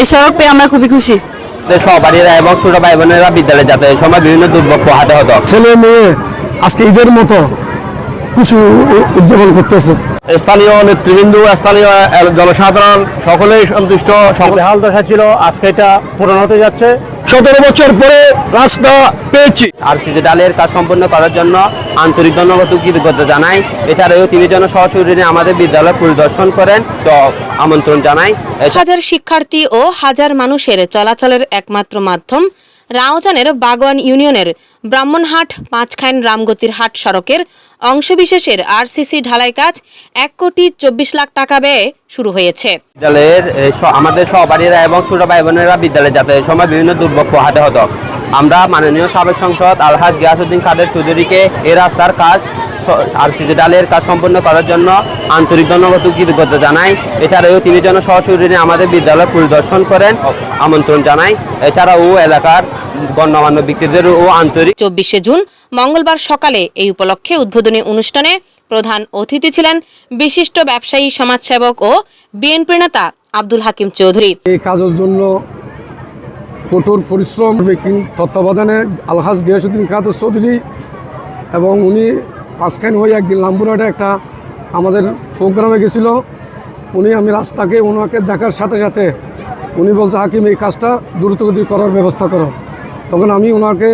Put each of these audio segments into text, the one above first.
এই সড়ক পেয়ে আমরা খুবই খুশি। সহপাঠীরা এবং ছোট ভাই বোনেরা বিদ্যালয়ে যাতে সময় বিভিন্ন দুর্ভোগ পোহাতে হতো। ছেলে মেয়ে আজকে ঈদের মতো খুশি উদযাপন করতেছে। স্থানীয় নেতৃবৃন্দ স্থানীয় জনসাধারণ সকলেই সন্তুষ্ট সকলে হাল দশা ছিল আজকে এটা পূরণ হতে যাচ্ছে। সতেরো বছর পরে রাস্তা পেয়েছি। আর সিজে ডালের কাজ সম্পন্ন করার জন্য আন্তরিক ধন্যবাদ কৃতজ্ঞতা জানাই। এছাড়াও তিনি যেন সশরীরে আমাদের বিদ্যালয় পরিদর্শন করেন। তো আমন্ত্রণ জানাই। হাজার শিক্ষার্থী ও হাজার মানুষের চলাচলের একমাত্র মাধ্যম রাওজানের বাগোয়ান ইউনিয়নের ব্রাহ্মণহাট পাঁচখাইন রামগতির হাট সড়কের অংশবিশেষের আরসিসি ঢালাই কাজ এক কোটি চব্বিশ লাখ টাকা ব্যয়ে শুরু হয়েছে। বিদ্যালয়ের আমাদের সহপাঠীরা এবং ছোট ভাই বোনেরা বিদ্যালয়ে যাতায়াতের সময় বিভিন্ন দুর্ভোগ পোহাতে হতো। আমরা মাননীয় সাবেক সংসদ আলহাজ গিয়াসুদ্দিন কাদের চৌধুরীকে এ রাস্তার কাজ আর সিজে ডালের কাজ সম্পন্ন করার জন্য আন্তরিক ধন্যবাদ কৃতজ্ঞতা জানাই। এছাড়াও তিনি যেন সশরীরে আমাদের বিদ্যালয় পরিদর্শন করেন, আমন্ত্রণ জানাই। এছাড়াও এলাকার গণ্যমান্য ব্যক্তিদেরও আন্তরিক চব্বিশে জুন মঙ্গলবার সকালে এই উপলক্ষে উদ্বোধনী অনুষ্ঠানে প্রধান অতিথি ছিলেন বিশিষ্ট ব্যবসায়ী সমাজসেবক ও বিএনপি নেতা আব্দুল হাকিম চৌধুরী। এই কাজের জন্য কঠোর পরিশ্রম তত্ত্বাবধানে আলহাজ গিয়াসুদ্দিন কাদের চৌধুরী এবং উনি পাঁচখান হয়ে একদিন লাম্বুরাটে একটা আমাদের প্রোগ্রামে গেছিল। উনি আমি রাস্তাকে ওনাকে দেখার সাথে সাথে উনি বলছে হাকিম এই কাজটা দ্রুতগতি করার ব্যবস্থা করো। তখন আমি ওনাকে,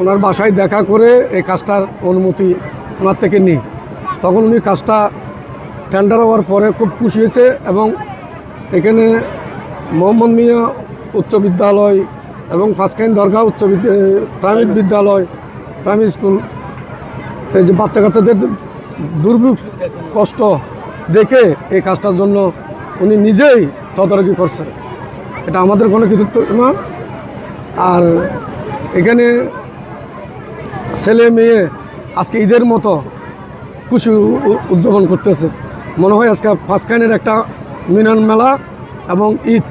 ওনার বাসায় দেখা করে এই কাজটার অনুমতি ওনার থেকে নিই। তখন উনি কাজটা টেন্ডার হওয়ার পরে খুব খুশি হয়েছে এবং এখানে মোহাম্মদ মিয়া উচ্চ বিদ্যালয় এবং ফাঁসকাইন দরগা উচ্চ প্রাইমারি বিদ্যালয় প্রাইমারি স্কুল এই যে বাচ্চা কাচ্চাদের দুর্ভোগ কষ্ট দেখে এই কাজটার জন্য উনি নিজেই তদারকি করছে। এটা আমাদের কোনো কৃতিত্ব না। আর এখানে ছেলে মেয়ে আজকে ঈদের মতো খুশি উদযাপন করতেছে। মনে হয় আজকে ফাঁসকাইনের একটা মিলন মেলা এবং ঈদ।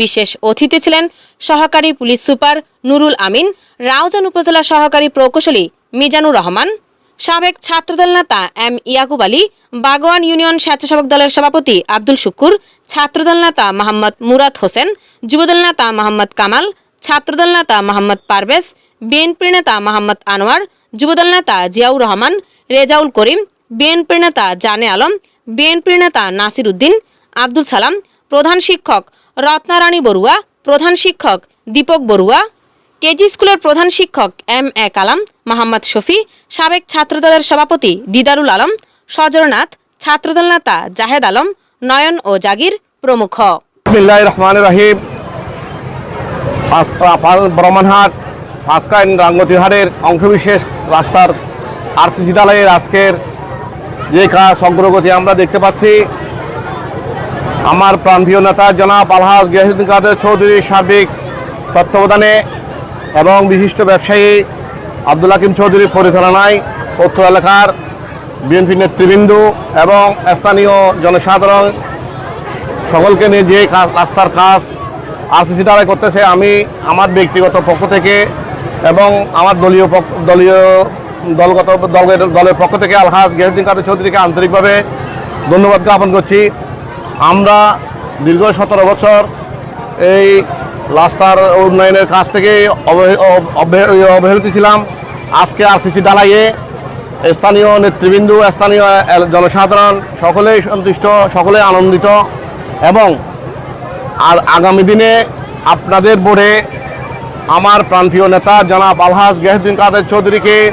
বিশেষ অতিথি ছিলেন সহকারী পুলিশ সুপার নুরুল আমিন রাউজান উপজেলা সহকারী প্রকৌশলী মিজানুর রহমান সাবেক ছাত্রদল নেতা এম ইয়াকুব আলী বাগোয়ান ইউনিয়ন স্বেচ্ছাসেবক দলের সভাপতি আব্দুল শুকুর, ছাত্রদল নেতা মোহাম্মদ মুরাদ হোসেন, যুবদল নেতা মোহাম্মদ কামাল, ছাত্রদল নেতা মোহাম্মদ পারভেজ, বিএনপি নেতা মোহাম্মদ আনোয়ার, যুবদল নেতা জিয়াউর রহমান, রেজাউল করিম বিএনপি নেতা জানে আলম, বিএনপি নেতা নাসির উদ্দিন, আব্দুল সালাম, প্রধান শিক্ষক রত্নারানী বড়ুয়া, প্রধান শিক্ষক দীপক বড়ুয়া কেজি স্কুলের প্রধান শিক্ষক এম এ কালাম, মোহাম্মদ শফি, সাবেক ছাত্রদলের সভাপতি দিদারুল আলম, সজরনাথ, ছাত্রদল নেতা জাহেদ আলম, নয়ন ও জাগির প্রমুখ। রহমান রাহিম রাঙ্গতিহারের অংশবিশেষ রাস্তার আরসিসি দালাইয়ের আজকের যে কাজ অগ্রগতি আমরা দেখতে পাচ্ছি। আমার প্রাণপ্রিয় নেতা জনাব আলহাজ গিয়াসুদ্দিন কাদের চৌধুরীর সার্বিক তত্ত্বাবধানে এবং বিশিষ্ট ব্যবসায়ী আব্দুল হাকিম চৌধুরীর পরিচালনায় পৌত্র এলাকার বিএনপি নেতৃবৃন্দ এবং স্থানীয় জনসাধারণ সকলকে নিয়ে যে কাজ রাস্তার কাজ আরসিসি দ্বারা করতেছে, আমি আমার ব্যক্তিগত পক্ষ থেকে এবং আমার দলীয় পক্ষ দলীয় দলগত দলের দলের পক্ষ থেকে আলহাজ গেহদ্দিন কাদের চৌধুরীকে আন্তরিকভাবে ধন্যবাদ জ্ঞাপন করছি। আমরা দীর্ঘ সতেরো বছর এই রাস্তার উন্নয়নের কাজ থেকে অবহে- অবহেলিত ছিলাম। আজকে আর আরসিসি ডালাইয়ে স্থানীয় নেতৃবৃন্দ, স্থানীয় জনসাধারণ সকলেই সন্তুষ্ট সকলে আনন্দিত এবং আর আগামী দিনে আপনাদের বোর্ডে আমার প্রাণপ্রিয় নেতা জনাব আলহাজ গেহদ্দিন কাদের চৌধুরীকে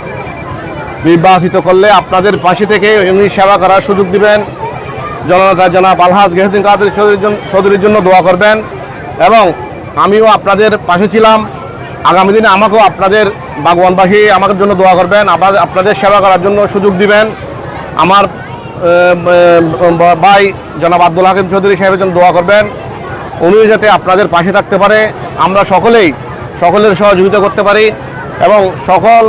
নির্বাচিত করলে আপনাদের পাশে থেকে উনি সেবা করার সুযোগ দিবেন। জননেতা জনাব আলহাজ গেহদ্দিন কাদের চৌধুরীর জন্য দোয়া করবেন এবং আমিও আপনাদের পাশে ছিলাম। আগামী দিনে আমাকেও আপনাদের বাগবানবাসী আমাদের জন্য দোয়া করবেন আবার আপনাদের সেবা করার জন্য সুযোগ দিবেন। আমার ভাই জনাব আব্দুল হাকিম চৌধুরী সাহেবের জন্য দোয়া করবেন। উনিও যাতে আপনাদের পাশে থাকতে পারে। আমরা সকলেই সকলের সহযোগিতা করতে পারি এবং সকল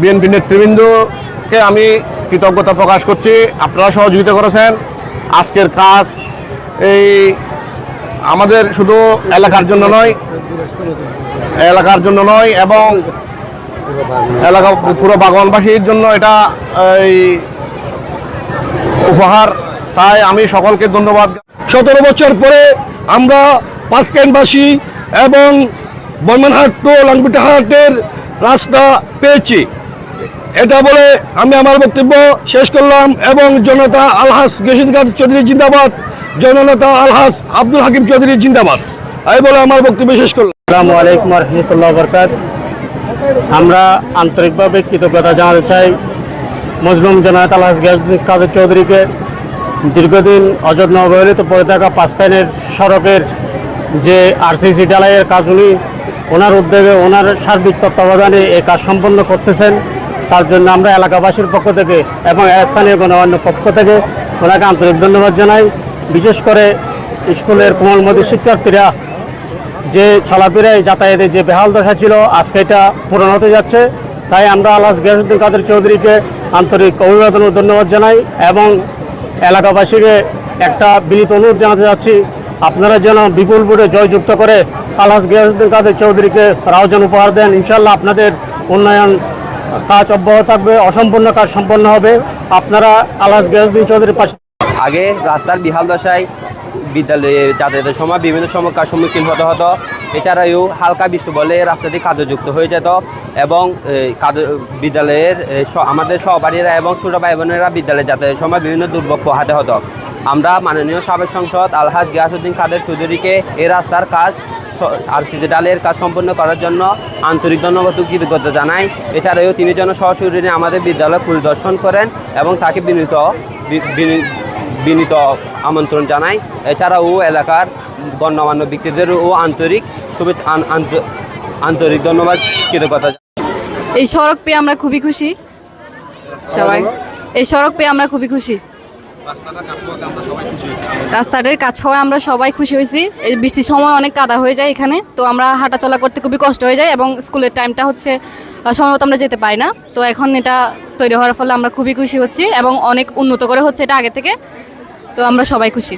বিএনপি নেতৃবৃন্দকে আমি কৃতজ্ঞতা প্রকাশ করছি। আপনারা সহযোগিতা করেছেন। আজকের কাজ এই আমাদের শুধু এলাকার জন্য নয়, এলাকার জন্য নয় এবং এলাকা পুরো বাগানবাসীর জন্য এটা এই উপহার। তাই আমি সকলকে ধন্যবাদ। সতেরো বছর পরে আমরা পাঁচকাইনবাসী এবং বর্মানহাট টু লাংপিটাহাটের রাস্তা পেয়েছি। এটা বলে আমি আমার বক্তব্য শেষ করলাম এবং জনতা আলহাস গেসিদ চৌধুরী জিন্দাবাদ। জননেতা আলহাস আব্দুল হাকিম চৌধুরী, জিন্দাবাদ। এই বলে আমার বক্তব্য শেষ করলাম। আসসালামু আলাইকুম রহমতুল্লাহ বরকাত আমরা আন্তরিকভাবে কৃতজ্ঞতা জানাতে চাই মজলুম জনায়ত আলহাস গিয়াসুদ্দিন কাদের চৌধুরীকে। দীর্ঘদিন অযত্ন অবহেলিত পড়ে থাকা পাঁচকাইনের সড়কের যে আরসিসি ডালাইয়ের কাজ, উনি ওনার উদ্যোগে ওনার সার্বিক তত্ত্বাবধানে এই কাজ সম্পন্ন করতেছেন। তার জন্য আমরা এলাকাবাসীর পক্ষ থেকে এবং স্থানীয় গণমান্য পক্ষ থেকে ওনাকে আন্তরিক ধন্যবাদ জানাই। বিশেষ করে স্কুলের কোমলমতি শিক্ষার্থীরা যে চলাফেরায় যাতায়াতে যে বেহাল দশা ছিল, আজকে এটা পূরণ হতে যাচ্ছে। তাই আমরা আল্লাহ গিয়াসুদ্দিন কাদের চৌধুরীকে আন্তরিক অভিবাদন ও ধন্যবাদ জানাই এবং এলাকাবাসীকে একটা বিনীত অনুরোধ জানাতে যাচ্ছি, আপনারা যেন বিপুল ভোটে জয়যুক্ত করে আল্লাহ গিয়াসুদ্দিন কাদের চৌধুরীকে রাউজান উপহার দেন। ইনশাল্লাহ আপনাদের উন্নয়ন কাজ অব্যাহত থাকবে, অসম্পূর্ণ কাজ সম্পন্ন হবে। আপনারা আল্লাহ গিয়াসুদ্দিন চৌধুরীর পাশে আগে রাস্তার বিহাল দশায় বিদ্যালয়ে যাতায়াতের সময় বিভিন্ন সমস্যার সম্মুখীন হতে হতো। এছাড়াও হালকা বৃষ্টি বলে রাস্তাটি কাদযুক্ত হয়ে যেত এবং কাদ, বিদ্যালয়ের আমাদের সহপাঠীরা এবং ছোটো ভাই বোনেরা বিদ্যালয়ে যাতায়াতের সময় বিভিন্ন দুর্ভোগ পোহাতে হতো। আমরা মাননীয় সাবেক সংসদ আলহাজ গিয়াসুদ্দিন কাদের চৌধুরীকে এই রাস্তার কাজ আর সিজে ডালের কাজ সম্পন্ন করার জন্য আন্তরিক ধন্যবাদ কৃতজ্ঞতা জানাই। এছাড়াও তিনি যেন সশরীরে আমাদের বিদ্যালয় পরিদর্শন করেন এবং তাকে বিনীত বিনীত আমন্ত্রণ জানাই। এছাড়াও এলাকার গণ্যমান্য ব্যক্তিদেরও আন্তরিক শুভেচ্ছা, আন- আন্তরিক ধন্যবাদ, কৃতজ্ঞতা এই সড়ক পেয়ে আমরা খুবই খুশি। সবাই। এই সড়ক পেয়ে আমরা খুবই খুশি। রাস্তাটার কাজ হওয়ায় আমরা সবাই খুশি হয়েছি। এই বৃষ্টির সময় অনেক কাদা হয়ে যায় এখানে, তো আমরা হাঁটাচলা করতে খুবই কষ্ট হয়ে যায় এবং স্কুলের টাইমটা হচ্ছে সময়মতো সময় মতো আমরা যেতে পারি না। তো এখন এটা তৈরি হওয়ার ফলে আমরা খুবই খুশি হচ্ছি এবং অনেক উন্নত করে হচ্ছে এটা আগে থেকে। তো আমরা সবাই খুশি।